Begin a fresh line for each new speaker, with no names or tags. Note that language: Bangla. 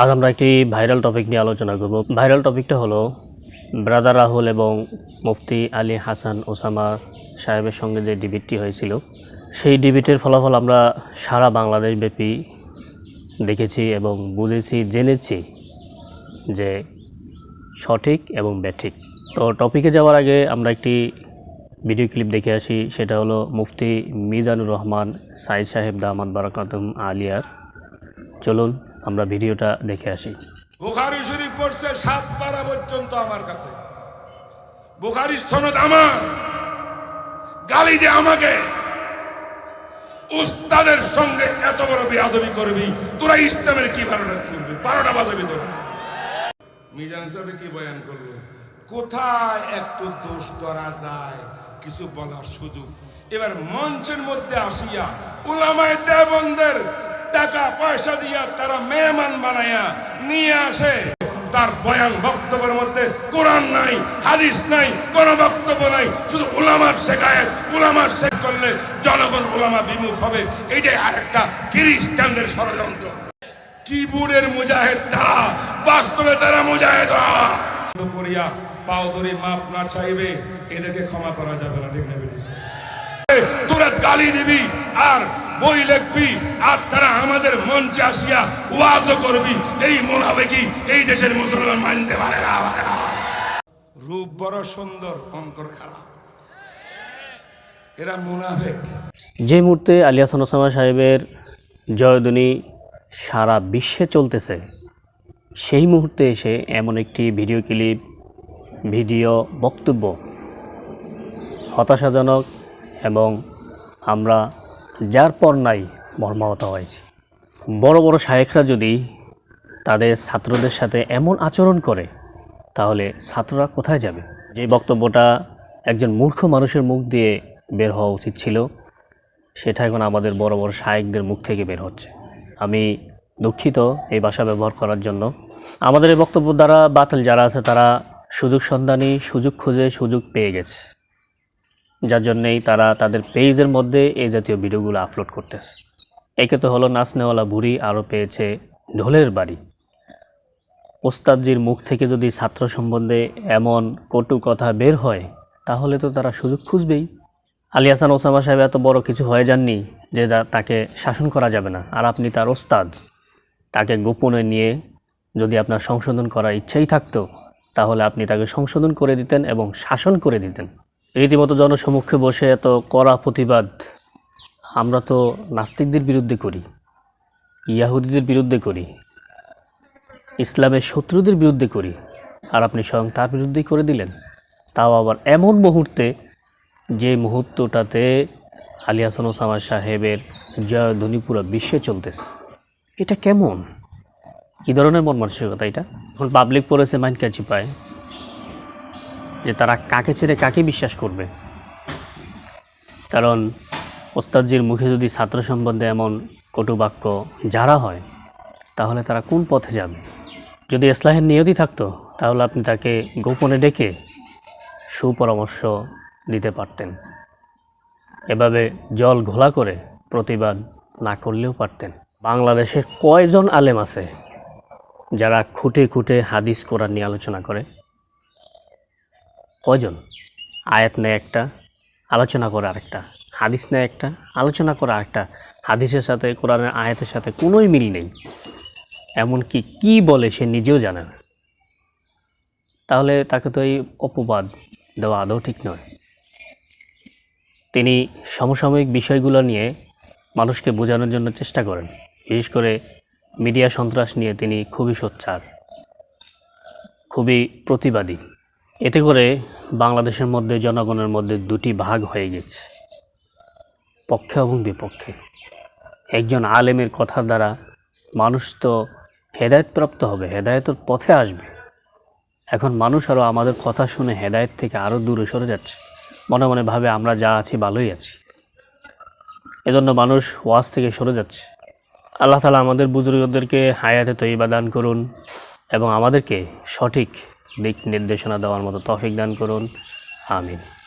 আজ আমরা একটি ভাইরাল টপিক নিয়ে আলোচনা করব। ভাইরাল টপিকটা হলো ব্রাদার রাহুল এবং মুফতি আলী হাসান ওসামা সাহেবের সঙ্গে যে ডিবেটটি হয়েছিল, সেই ডিবেটের ফলাফল আমরা সারা বাংলাদেশ ব্যাপী দেখেছি এবং বুঝেছি, জেনেছি যে সঠিক এবং ব্যাঠিক। তো টপিকে যাওয়ার আগে আমরা একটি ভিডিও ক্লিপ দেখে আসি, সেটা হলো মুফতি মিজানুর রহমান সাইদ সাহেব দামাদ বারাকাতুম আলিয়ার। চলুন আমরা ভিডিওটা দেখে আসি।
বুখারি শরীফ পড়ছে সাত পারা পর্যন্ত আমার কাছে। বুখারি সনদ আমার। গালি যে আমাকে। উস্তাদের সঙ্গে এত বড় বেয়াদবি করবি, তোরা ইসলামের কি বারোটা করবি? বারোটা বাজাবি তোরা মিজান সাহেব কি বয়ান করল? কোথায় একটু দোষ ধরা যায়, কিছু বলার সুযোগ? এবার মঞ্চের মধ্যে আসিয়া উলামায় দেবন্দের টাকা পয়সা দিয়া তারা মেহমান বানাইয়া নিয়ে আসে তার বয়ান বক্তব্যের মধ্যে কোরআন নাই, হাদিস নাই, কোন বক্তব্য নাই, শুধু উলামার শেখায় উলামার শেখ করলে জনগণ উলামা বিমুখ হবে এইটাই আরেকটা খ্রিস্টানদের ষড়যন্ত্র কিবোর্ডের মুজাহেদ তারা, বাস্তবে তারা মুজাহেদ। করিয়া পাও ধরে মাপ না চাইবে, এদেরকে ক্ষমা করা যাবে না, ঠিক না বেটি? তোরা গালি দিবি, আর বই লিখবি আর তারা আমাদের মঞ্চে আসিয়া ওয়াজও করবি। এই মোনাবেকি এই দেশের মুসলমান মানতে পারে না রূপ বড় সুন্দর অন্তর খারাপ এরা মুনাফেক।
যে মুহূর্তে আলী হাসান সাহেবের জয়ধ্বনি সারা বিশ্বে চলতেছে, সেই মুহূর্তে এসে এমন একটি ভিডিও ক্লিপ, ভিডিও বক্তব্য হতাশাজনক এবং আমরা যার পর নাই মর্মাহত হয়েছে। বড় বড় শায়েখরা যদি তাদের ছাত্রদের সাথে এমন আচরণ করে, তাহলে ছাত্ররা কোথায় যাবে? যে বক্তব্যটা একজন মূর্খ মানুষের মুখ দিয়ে বের হওয়া উচিত ছিল, সেটা এখন আমাদের বড় বড় শায়েকদের মুখ থেকে বের হচ্ছে। আমি দুঃখিত এই ভাষা ব্যবহার করার জন্য। আমাদের এই বক্তব্য দ্বারা বাতিল যারা আছে, তারা সুযোগ সন্ধানী, সুযোগ খুঁজে সুযোগ পেয়ে গেছে। যার জন্যেই তারা তাদের পেজের মধ্যে এই জাতীয় ভিডিওগুলো আপলোড করতেছে। একে তো হলো নাচনেওয়ালা বুড়ি, আরও পেয়েছে ঢোলের বাড়ি। ওস্তাদজির মুখ থেকে যদি ছাত্র সম্বন্ধে এমন কটু কথা বের হয়, তাহলে তো তারা সুযোগ খুঁজবেই। আলী হাসান ওসামা সাহেব এত বড় কিছু হয়ে যাননি যে তাকে শাসন করা যাবে না। আর আপনি তার ওস্তাদ, তাকে গোপনে নিয়ে যদি আপনার সংশোধন করার ইচ্ছাই থাকতো, তাহলে আপনি তাকে সংশোধন করে দিতেন এবং শাসন করে দিতেন। রীতিমতো জনসমক্ষে বসে এত কড়া প্রতিবাদ আমরা তো নাস্তিকদের বিরুদ্ধে করি, ইয়াহুদিদের বিরুদ্ধে করি, ইসলামের শত্রুদের বিরুদ্ধে করি, আর আপনি স্বয়ং তার বিরুদ্ধেই করে দিলেন। তাও আবার এমন মুহূর্তে যে মুহূর্তটাতে আলী হাসান ওসামা সাহেবের জয়ধ্বনি পুরো বিশ্বে চলতেছে। এটা কেমন? কী ধরনের মন মানসিকতা এটা? এখন পাবলিক পড়েছে মাইন্ড কাচি পায়। যে তারা কাকে ছেড়ে কাকে বিশ্বাস করবে। কারণ ওস্তাদজির মুখে যদি ছাত্র সম্বন্ধে এমন কটুবাক্য যারা হয়, তাহলে তারা কোন পথে যাবে? যদি ইসলাহের নিয়তি থাকতো, তাহলে আপনি তাকে গোপনে ডেকে সুপরামর্শ দিতে পারতেন। এভাবে জল ঘোলা করে প্রতিবাদ না করলেও পারতেন। বাংলাদেশে কয়জন আলেম আছে যারা খুঁটে খুঁটে হাদিস কোরআন নিয়ে আলোচনা করে? কয়জন আয়াত নেয় একটা, আলোচনা করে আরেকটা, হাদিস নেয় একটা, আলোচনা করে আরেকটা। হাদিসের সাথে, কোরআনের আয়াতের সাথে কোনোই মিল নেই। এমনকি কি বলে সে নিজেও জানে না। তাহলে তাকে তো এই অপবাদ দেওয়া আদৌ ঠিক নয়। তিনি সমসাময়িক বিষয়গুলো নিয়ে মানুষকে বোঝানোর জন্য চেষ্টা করেন। বিশেষ করে মিডিয়া সন্ত্রাস নিয়ে তিনি খুবই সোচ্চার, খুবই প্রতিবাদী। এতে করে বাংলাদেশের মধ্যে, জনগণের মধ্যে দুটি ভাগ হয়ে গেছে। পক্ষে এবং বিপক্ষে। একজন আলেমের কথার দ্বারা মানুষ তো হেদায়তপ্রাপ্ত হবে, হেদায়তের পথে আসবে। এখন মানুষ আরও আমাদের কথা শুনে হেদায়েত থেকে আরও দূরে সরে যাচ্ছে। মনে মনে ভাবে আমরা যা আছি ভালোই আছি। এজন্য মানুষ ওয়াজ থেকে সরে যাচ্ছে। আল্লাহ তালা আমাদের বুজুর্গদেরকে হায়াতে তৈবা দান করুন এবং আমাদেরকে সঠিক দিক নির্দেশনা দেওয়ার মতো তফিক দান করুন। আমিন।